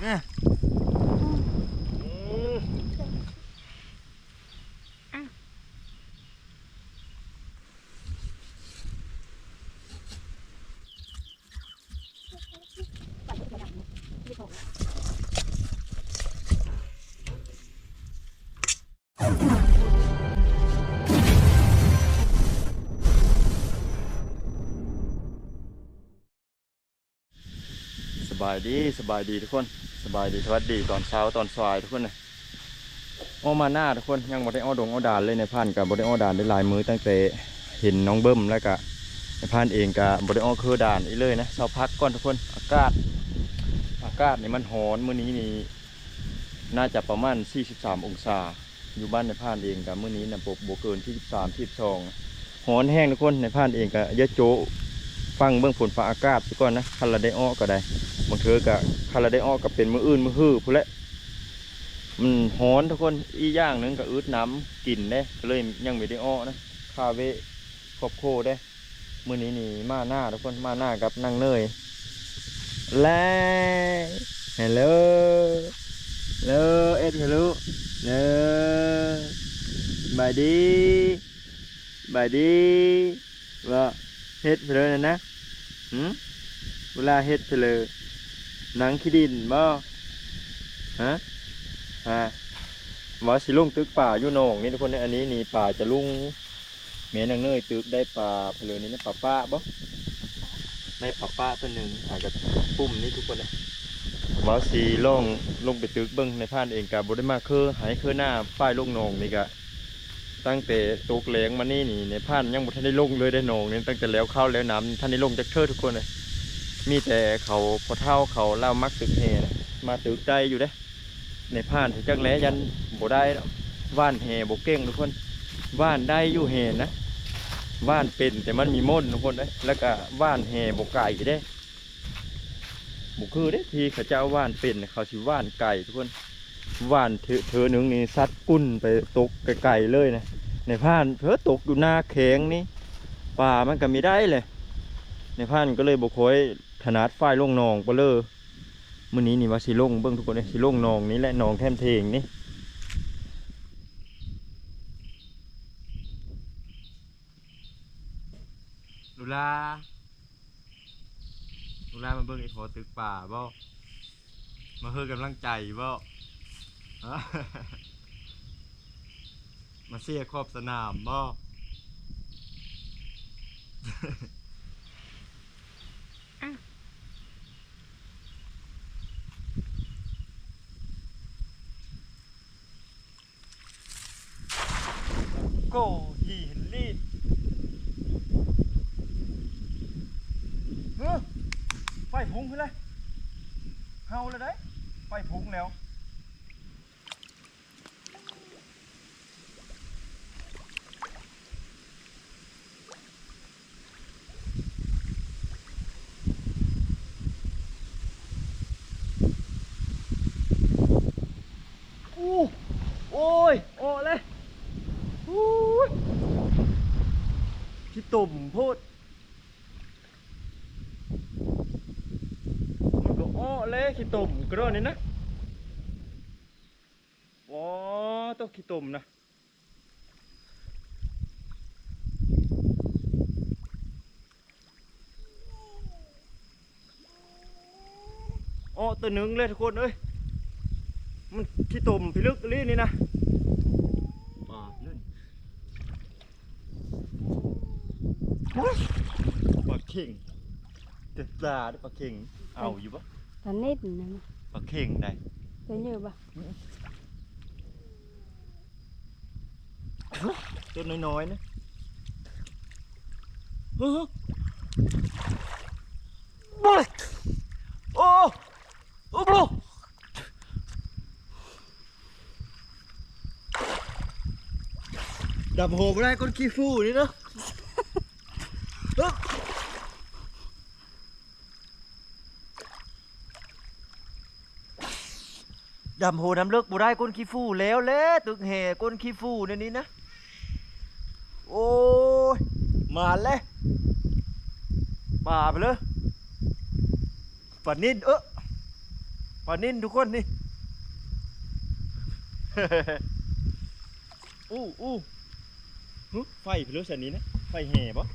เนี่ยอืมสบายดีสบายดีทุกคน บายดีสวัสดีตอนเช้าตอนสายทุกคนเลยออกมาหน้าทุกคนยังบ่ได้อ้อดงอ้อดานเลยในพันกับบ่ได้อ้อดานได้หลายมือตั้งแต่เห็นน้องเบิ้มแล้วก็ในพันเองก็บ่ได้อ้อคือดานอีเลยนะเช้าพักก่อนทุกคนอากาศ อากาศนี่มันร้อนมื้อนี้นี่น่าจะประมาณ 43 องศา อยู่บ้านในพานเองกับมื้อนี้นะบ่บ่เกินที่23ที่22ร้อนแห้งทุกคนในพานเองก็เยอะโจฟังเบื้องฝนฟ้าอากาศไปก่อนนะคันละได้อ้อก็ได้ บางเทือก็คาราไดออกกับเป็นมืออื่นมือฮื้อพู้นแหละมันฮ้อนทุกคนอีกอย่างหนึ่งก็อืดน้ำกินเด้เลยยังไม่ได้อ้อนะคาเวครอบโคเด้มือนี้นี่มาหน้าทุกคนมาหน้ากับนางเนยและฮัลโหลฮัลโหลเอ็ดฮัลโหลฮัลโหลบายดีบายดีว่าเฮ็ดไปเลยนนะหืมเวลาเฮ็ดไปเลย หนังขี้ดินบ่ฮะฮะว่าสิลุงตึกป่าอยู่หนองนี่ทุกคนเนี่ยอันนี้นี่ป่าจะลุงเมนางเนยตึกได้ป่าเพลินนี่นะป่าป้าบ่ในป่าป้าตัวหนึ่งอาจจะปุ่มนี่ทุกคนเลยว่าสีล่องลงไปตึกเบิ้งในพานเองกับบได้มาคือหายคือหน้าป้ายลงหนองนี่กะตั้งแต่ตกแหลงมานี่นี่ในพานยังบ่ทันได้ลงเลยได้หนองนี่ตั้งแต่แล้วเข้าแล้วน้ำท่านได้ลงจากเทิดทุกคนเลย มีแต่เขาพอเท่าเขาเล่ามักตึกเฮนะมาตึกได้อยู่เด้ ในผ่านถึงจักแล้ยันบ่ได้ว่านเฮบ่เก่งทุกคนว่านได้อยู่เฮนะว่านเป็นแต่มันมีม่นทุกคนเด้แล้วก็ว่านเฮบ่ไก่เด้บ่คือเด้ที่เขาเจ้าว่านเป็นเขาสิว่านไก่ทุกคนว่านเถอเถอหนึ่งนี่ซัดกุ้นไปตกไกลๆเลยนะในผ่านเถอตกอยู่หน้าแข็งนี่ป่ามันก็มีได้เลย ในพันก็เลยบกคอย ถนัดฝ้ายลงนองไปเลยมื้อนี้นี่ว่าสิลงเบิ่งทุกคนเลยสิลงนองนี้แหละนองแทมเทงนี่ลูลาลูลามาเบิ่งไอ้พอตึกป่าบ่มาเฮือกำลังใจบ่มาเสียขอบสนามบ่ โกหีเห็นรีดเฮ้อไฟพุงขึ้นเลยเฮาเลยได้ไฟพุงแล้วอู้โอ้ยโอ้เลยอู้ยพี่ตุ่มพูดมันก็อ้อ เลยขี้ตุ่มกระโดดนี่นะว้าตัวขี้ตุ่มนะอ้อตัวหนึ่งเลยทุกคนเอ้ยมันขี้ตุ่มพี่ลึกลี่นี่นะปาดเล่นปลาเข่งเจ็ดตาได้ปลาเข่งเอาอยู่ปะ ตอนนี้นะปลาเข่งได้ตัวเยอะปะตัวน้อยๆนะเฮ้ยบ้าโอ้โอ้โหดับโหไม่ได้ก้นขี้ฟูนี่เนาะ เอ้อ ดำโหน้ำเลิกบ่ได้ก้นขี้ฟูแล้วแหละตึกแห่ก้นขี้ฟูในนี้นะ โอ้ย มาเลยป่าไปเลยปัดนิดเออปลานิ่นทุกคนนี่ อู้อู้ไฟพี่รู้สันนี้นะ ไฟแห่ปะ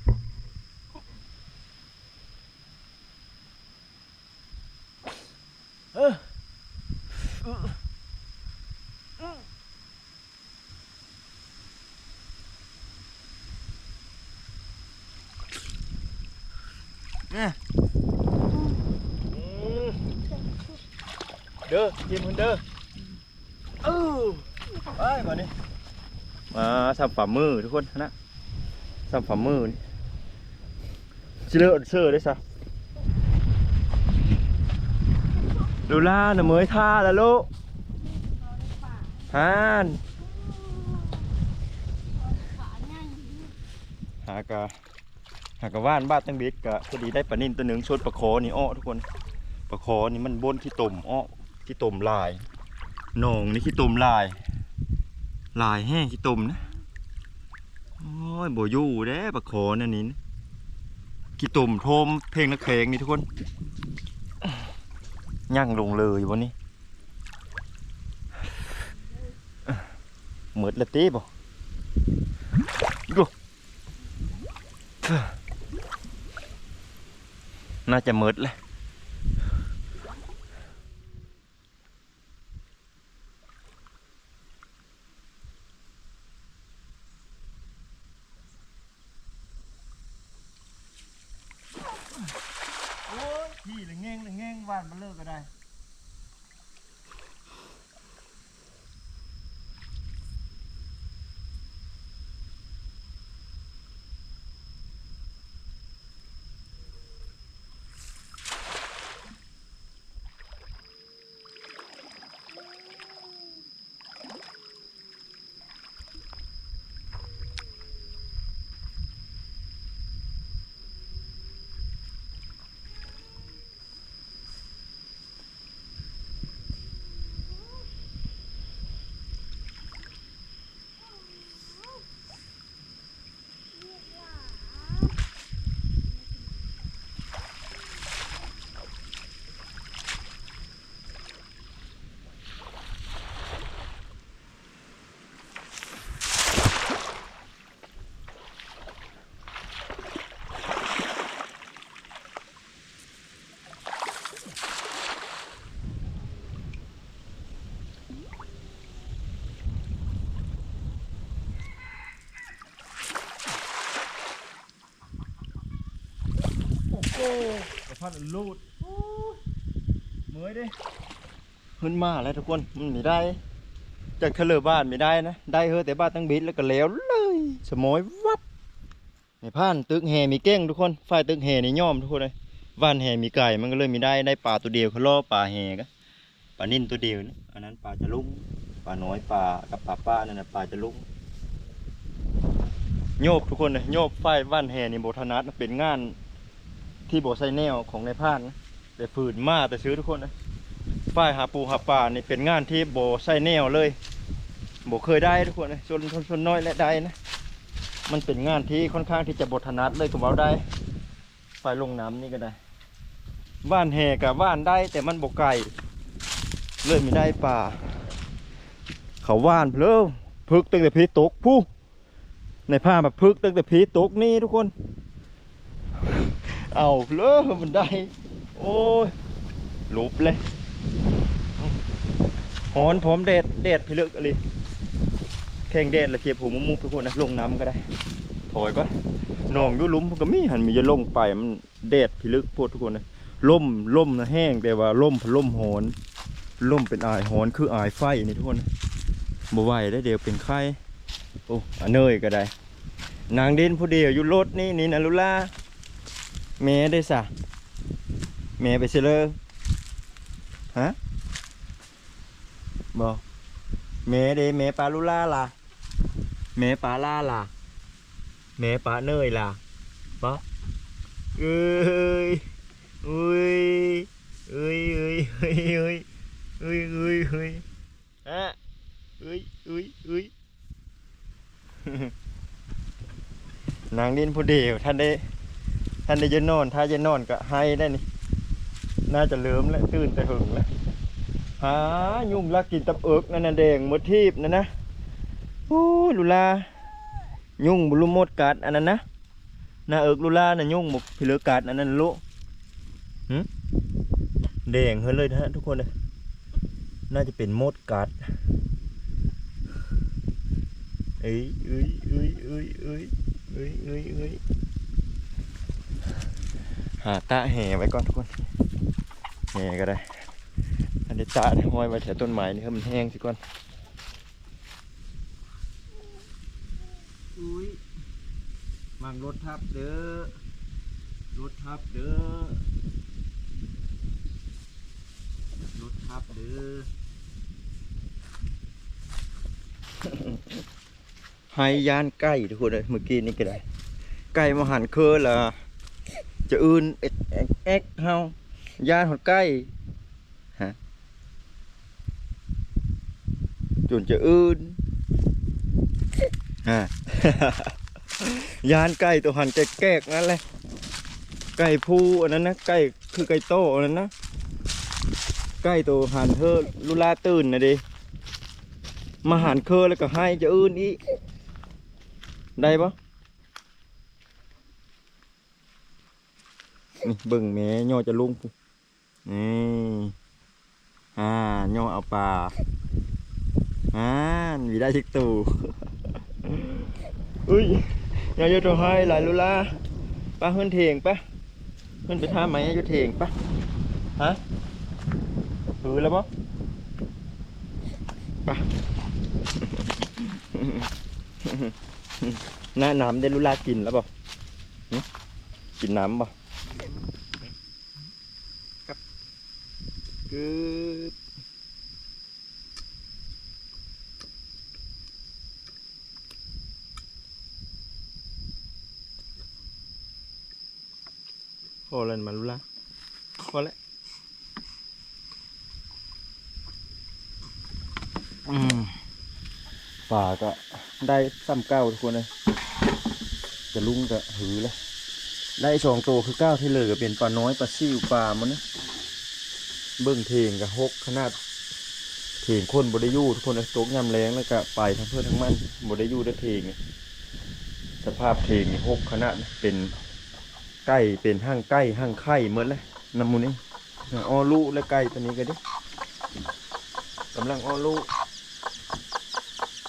เออ เออเออเนี่ยอืมเด้อทีมคนเด้อเออไปมานี่มาสับฝ่ามือทุกคนนะสับฝ่ามือนี่ชิเลอร์เซอร์ได้ซะ ดูล่าหน่ะเมยท่าแล้วลูกฮานหากะหากะว่านบ้านตั้งบิดกกะพอดีได้ปลานิ่นตัวหนึ่งชดปลาโคนี่อ้อทุกคนปลาโคนี่มันบนขี้ตุ่มอ้อขี้ตุ่มลายหน่งนี่ขี้ตุ่มลาย ลายแห้งขี้ตุ่มนะโอ้ยโบยู่เด้ปลาโคนั่นนี่นะขี้ตุ่มโทมเพลงนักเพลงนี่ทุกคน ย่างลงเลยวันนี้เหมือดละตีบ่ดูน่าจะมืดเลย ยพี่ละแง่งหรือแง่งหวานมาเลิกก็ได้ กระพัดลูดเมื่อยเด้ขึ้นมาแล้วทุกคนมันไม่ได้จากเทเลอบ้านไม่ได้นะ ได้เฮอแต่บ้านตั้งบิดแล้วก็แล้วเลย สมอยวับในผ่านตึกแห่มีเก้งทุกคนฝ่ายตึกแห่นี่ย่อมทุกคนเลยว่านแห่มีไก่มันก็เลยมีได้ได้ปลาตัวเดียวเขาล่อปลาแห่ก็ปลานิ่นตัวเดียวนะอันนั้นปลาจะลุงปลาน้อยปลากับปลาป้านั่นนะปลาจะลุงโยบทุกคนเลยโยบฝ่ายว่านแห่นี่โบทนัดเป็นงาน ที่โบไซแนลของในพานนะแต่ฝืนมาแต่ซื้อทุกคนนะฝ้ายหาปูหาป่านี่เป็นงานที่โบไซแนลเลยโบเคยได้ทุกคนนะชนชนชนน้อยและได้นะมันเป็นงานที่ค่อนข้างที่จะบทถนัดเลยก็เว้าได้ฝ่ายลงน้ำนี่ก็ได้ว่านแห่กับว่านได้แต่มันบกไก่เลยไม่ได้ป่า เขาว่านเพลอพึกตั้งแต่พีตกผู้ในผ้าแบบพึกตั้งแต่พีตกนี่ทุกคน เอาเลอมันได้ โอ้ยหลุบเลยหอนพร้อมเด็ดเด็ดพิลึกอะไรแข่งเด็ดละเทียบหูมุมมุกทุกคนนะลงน้ำก็ได้ถอยก็นองยุลุมมันก็มีหันมีจะลงไปมันเด็ดพิลึกพวกทุกคนนะล่มล่มนะแห้งแต่ว่าล่มพล่มหอนล่มเป็นอายหอนคืออายไฟนี่ทุกคนบ่ไหวได้เดี๋ยวเป็นไข้โอ้อเนยก็ได้ นางดินผู้เดียวอยู่รถนี่นี่นะลุล่า แม่ได้สะแม่ไปเชลอฮะบอกแม่เด้แม่ปลาลูล่าล่ะแม่ปลาล่าล่ะแม่ปลาเนยล่ะปะเอ้ยเอ้ยเอ้ยเอ้ยเอ้ยเอ้ยเอ้ยเอ้ยเอ้ยฮะเอ้ยเอ้ยเอ้ยนางดินผู้เดียวท่านได้ ท่านได้จะนอน ถ้าจะนอนก็ให้ได้นี่ น่าจะเลิมแล้วตื่นแต่หึงแล้วหายุ่งลักกินตับเอิกนั่นน่ะแดงมดทีบนั่นนะโอ้ลูลา ยุ่งบุลุมดกัดอันนั้นนะน้าเอิกลูลาน่ะยุ่งหมกพิเลอกัดอันนั้นลูกหึแดงเฮ้ยเลยนะฮะทุกคนเลยน่าจะเป็นมดกัดเอ้ยเอ้ยเอ้ยเอ้ยเอ้ยเอ้ยเอ้ยเอ้ย หาตาแห่ไว้ก่อนทุกคนแห่ก็ได้ อันนี้ตาเนี่ยห้อยไว้แถวต้นไม้นี่ให้มันแห้งสิก่อนอุ้ยวางรถทับเด้อรถทับเด้อรถทับเด้อไฮยานไก่ทุกคนเลยเมื่อกี้นี่ก็ได้ ไก่มาหันเคอละ จะอื่นเอ็กเอ็กเฮายานหดไก่ฮะจนจะอื่นฮะยานไก่ตัวหันแก๊กๆนั่นแหละไก่ผู้อันนั้นนะไก่คือไก่โตอันนั้นนะไก่ตัวหันเธอลุลาตื่นนะดิมาหันเคอแล้วก็ให้จะอื่นอีกได้ปะ นี่เบิ่งแม่ย่อจะลุงปุ๊นี่อ่าย่อเอาปลาอ่ามีได้ทิกตู่อุ้ยย่าโยตัวให้หลายลุล่าป้าเฮือนเถงปะเฮือนไปท่าไหมโยเถงปะฮะหือแล้วปะปะหน้าน้ำได้ลุล่ากินแล้วปะกินน้ำปะ ครับกึบพอแล้วมาลุลาพอแล้วป่าก็ได้ซ้ำเก้าทุกคนเลยจะลุงก็หือเลย ได้สองตัวคือเก้าที่เหลือก็เป็นปลาน้อยปลาซิวปลามันนะเบิ้งเทงกับหกขนาดเทงคนบไดยูทุกคนตกยำแรงแล้วก็ไปทั้งเพื่อทั้งมันบไดยูได้เทงสภาพเทงหกขนาดนะเป็นไก่เป็นห้างไก่ห้างไข่เหมือนเลยน้ำมูนี่อ้อลูและไก่ตัวนี้กันดิกำลังอ้อลู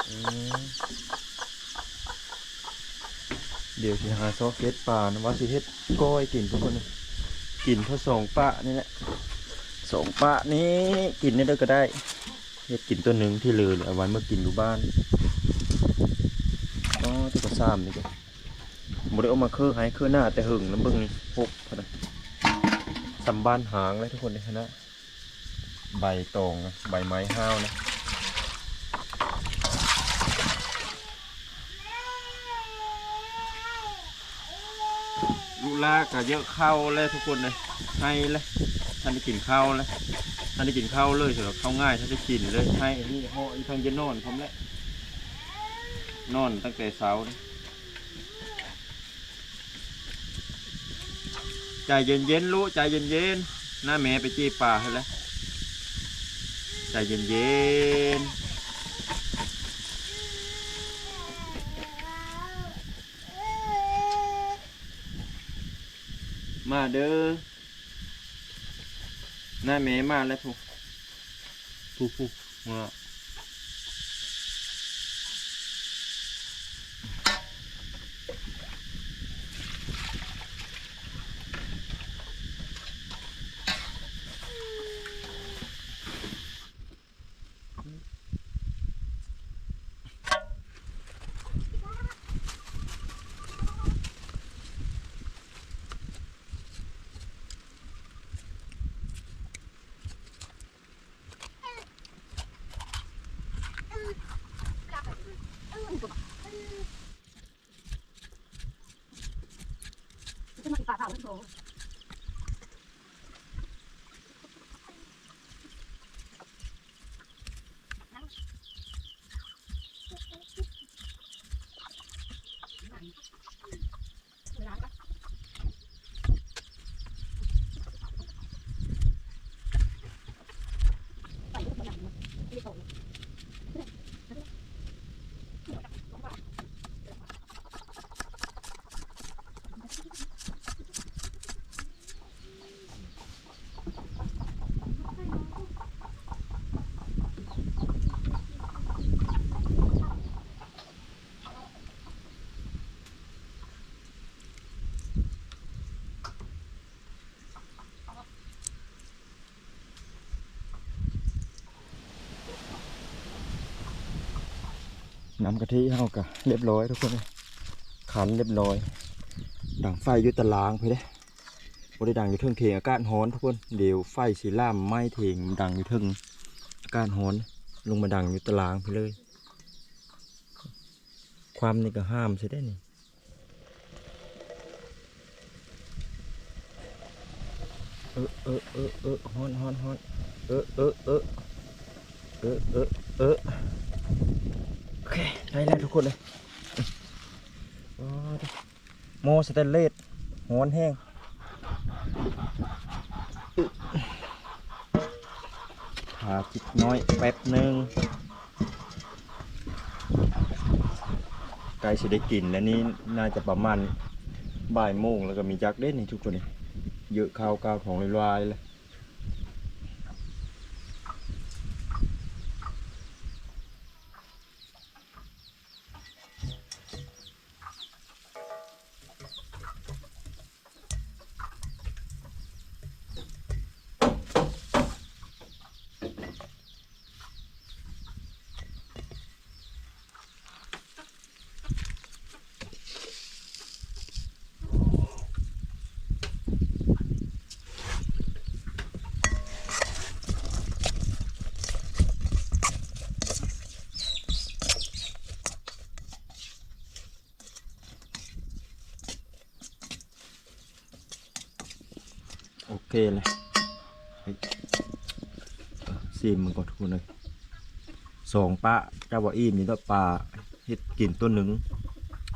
อืม เดี๋ยวสิหาซอกเก็ตปลานะว่าสิเฮ็ดก้อยกินทุกคนนะกินเท่าสองปะนี่แหละสองปะนี้กินได้ด้วยก็ได้เฮ็ดกินตัวหนึ่งที่เหลือเนี่ยเอาไว้เมื่อกินอยู่บ้านอ๋อตัวก็ซ้ำนี่ก็บ่ได้เอามาเครือให้เครือหน้าแต่หึงน้ำเบิ่งนี่หกพอนะสำบ้านหางเลยทุกคนในคณะใบตองนะใบไม้ห้าวนะ ลาก็เยอะเข้าเลยทุกคนเลยให้เลยท่านได้กินข้าวเลยท่านได้กินข้าวเลยสำหรับข้าวง่ายท่านได้กินเลยให้นี่ห่ออีทางจะนอนพร้อมแล้วนอนตั้งแต่เช้าใจเย็นเย็นๆลูกใจเย็นเย็นๆหน้าแม่ไปจี้ป่าให้แล้วใจเย็นเย็นๆ มาเด้อหน้าแม่มาแล้วผู้ผู้ผู้เมื่อ I don't. น้ำกะทิเฮากะเรียบร้อยทุกคนขันเรียบร้อย ดังไฟยุตารางไปเด้บ่ได้ดังอยู่เทิงเทงอากาศร้อนทุกคนเดี๋ยวไฟสีล่ามไม้เทงดังอยู่เทิงอากาศร้อนลงมาดังอยู่ตารางไปเลย ความนี่ก็ห้ามใช่ได้นี่เออเออเออเออฮ้อนฮ้อนฮ้อนเออเออเออเออเออเออ โอเคได้แล้วทุกคนเลยอ๋อโมสเตนเลสฮ้อนแห้งอึ๊ะพาจิตน้อยแป๊บหนึ่งใกล้จะได้กินแล้วนี่น่าจะประมาณบ่ายโมงแล้วก็มีจักเด่นนี่ทุกคนเยอะข้าวกาวของลายๆเลย เคเลยเฮ้ซีมมันก่อนทุกคนเลยสองปลาเจ้าว่อิ่มนี่ก็ปลาเฮ็ดกินตัวหนึ่ง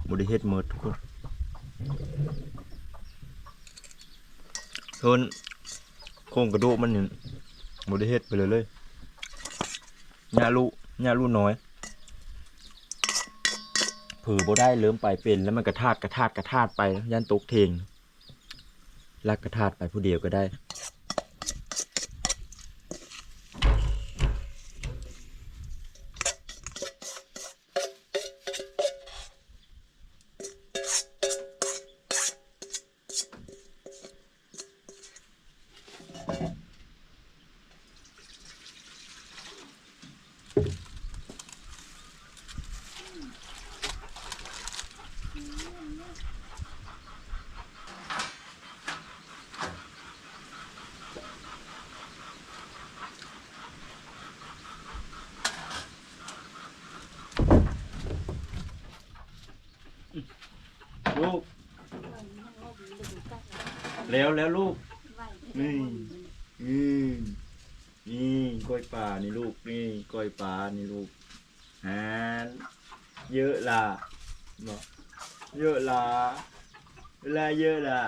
บริเฮ็ดเมิดทุกคนส่วนโครงกระดูกมันนี่บริเฮ็ดไปเลยเลยหญ้าลูหญ้าลูน้อยผือบ่ได้เริ่มไปเป็นแล้วมันกระทาดกระทาดกระทาดไป ยันตกเทง ลักกระทาดไปผู้เดียวก็ได้ลูก แล้วแล้วลูก นี่ นี่นี่กล้วยป่านี่ลูกนี่กล้วยป่านี่ลูกฮะเยอะละบอกเยอะละเวลาเยอะละ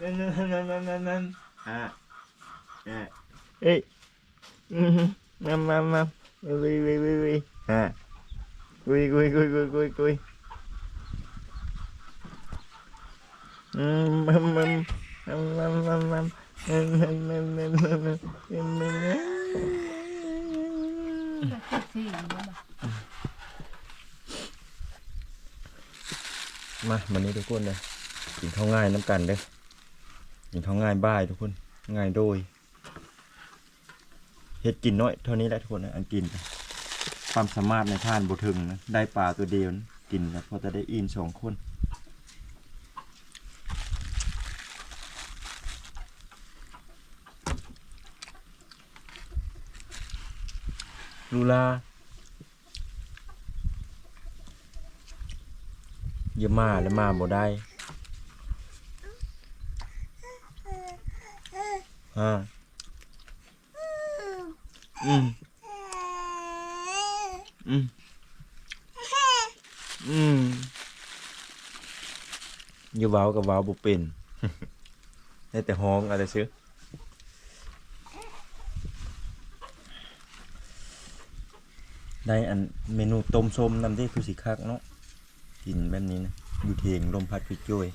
นั่นนั่นนั่นนั่นนั่นนั่นฮะฮะเฮ้ยอืมมามามาวิววิววิววิฮะ กุยกุยกุยกุยกุยกุยอืมมัมมัมมัมมัมมัมมัมมัมมัมมัมมัมมัมมัมมัมเนี่ยบ่มาวันนี้ทุกคนเลยกินข้าวง่ายน้ำกันเด้อกินข้าวง่ายบ้ายทุกคนง่ายโดยเฮ็ดกินน้อยเท่านี้แหละทุกคนนะอันกินไป ความสามารถในท่านบุถึงนะได้ปลาตัวเดียวนะกินแล้วพอจะได้อินสองคนลูลาอย่ามาแล้วมาบ่ได้ฮะอืม อืมอืมอย่เว้ากับเว้าบ่เป็น ได้แต่ห้องอะไรซื้อได้อันเมนูต้มส้มนำที่คือสิคักเนาะกินแบบนี้นะอยู่เทงลมพัดพิจ้วย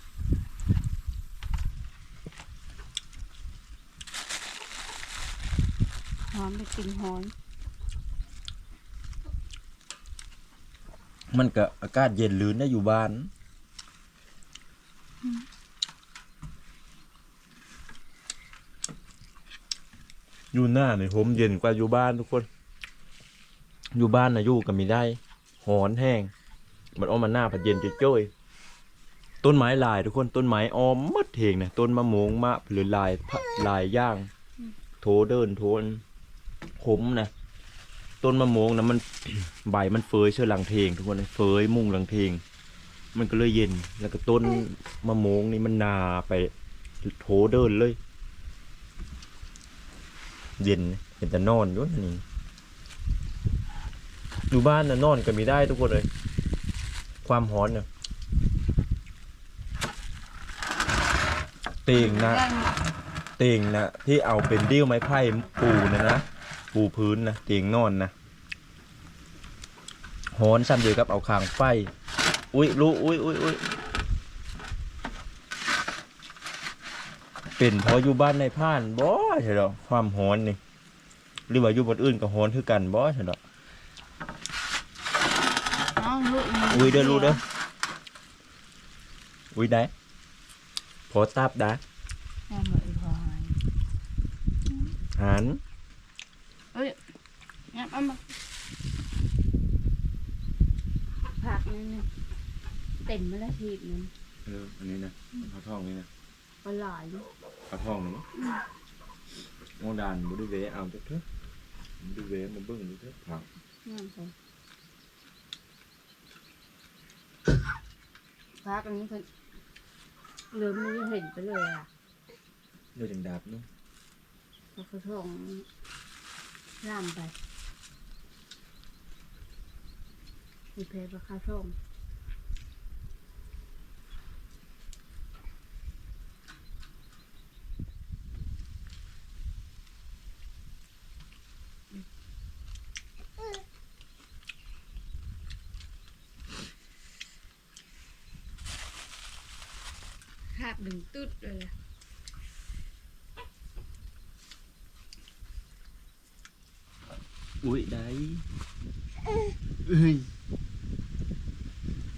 หอมไปกินหอม มันก็อากาศเย็นลื่นได้อยู่บ้าน อยู่หน้าเนี่ยผมเย็นกว่าอยู่บ้านทุกคน อยู่บ้านนะอยู่ก็มีได้ หอนแห้ง มันออกมาหน้าผัดเย็นจ้อยต้นไม้ลายทุกคน ต้นไม้ออมมัดเถงนะต้นมะม่วงมะหรือลายลายย่าง โถเดินโทนขมนะ ต้นมะม่วงนะมันใบมันเฟยเชื่อหลังเทง ทุกคนเฟยมุ่งหลังเทง มันก็เลยเย็น แล้วก็ต้นมะม่วงนี่มันนาไปโถเดินเลย เย็นเห็นแต่นอนอยู่นั่นนี่อยู่บ้านนะนอนก็มีได้ทุกคนเลย ความร้อนเนี่ยเตียงนะเตียงนะที่เอาเป็นดิ้วไม้ไผ่ปูนะนะ ปูพื้นนะเตียงนอนนะหอนซ้ำเดียวกับเอาคางไฟ อุ้ยรู้อุ้ยอุ้ยอุ้ยเป็นเพออยู่บ้านในผ่านบ่ใช่หรอความหอนนี่หรือว่าอยู่บนอื่นก็หอนคือกันบ่ใช่หรอน้องลูกอุ้ยเด้อรู้เด้ออุ้ยได้พอตับได้แม่มาอีพอยหัน เอ้ยงั้นเอามาผักนี่นี่เต็มมาแล้วทีบนึงเอออันนี้นะข้าวทองนี่นะอร่อยอยู่ข้าวทองนี่โมดานบุได้เวเอาจักเถอะบุได้เวมาเบิ่งดูเถอะผักนั่นสิผักอันนี้คือเริ่มไม่ได้เห็นไปเลยอะเลือดดาบเนาะเราก็ท่อง ล่ามไปมีเพลปลาคาท่งคาบดึงตุ๊ดเลย อะอุ้ยได้เอ้ย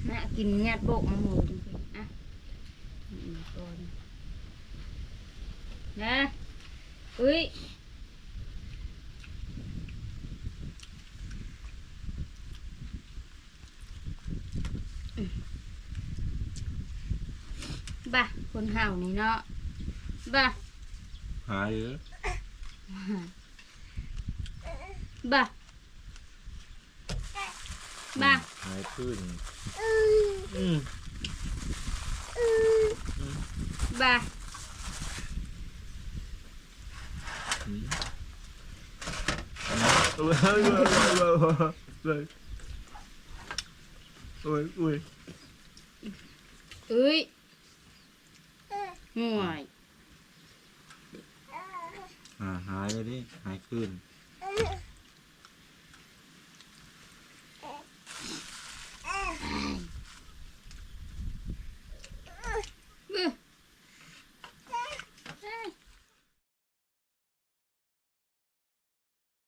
น่ากินงัดโบกมา ba. Ba. Ừ, hai hai ขึ้น ba. Ừ. Ừ. Ui ui ui ui ui ui ngoài. À hai đây đi hai cơn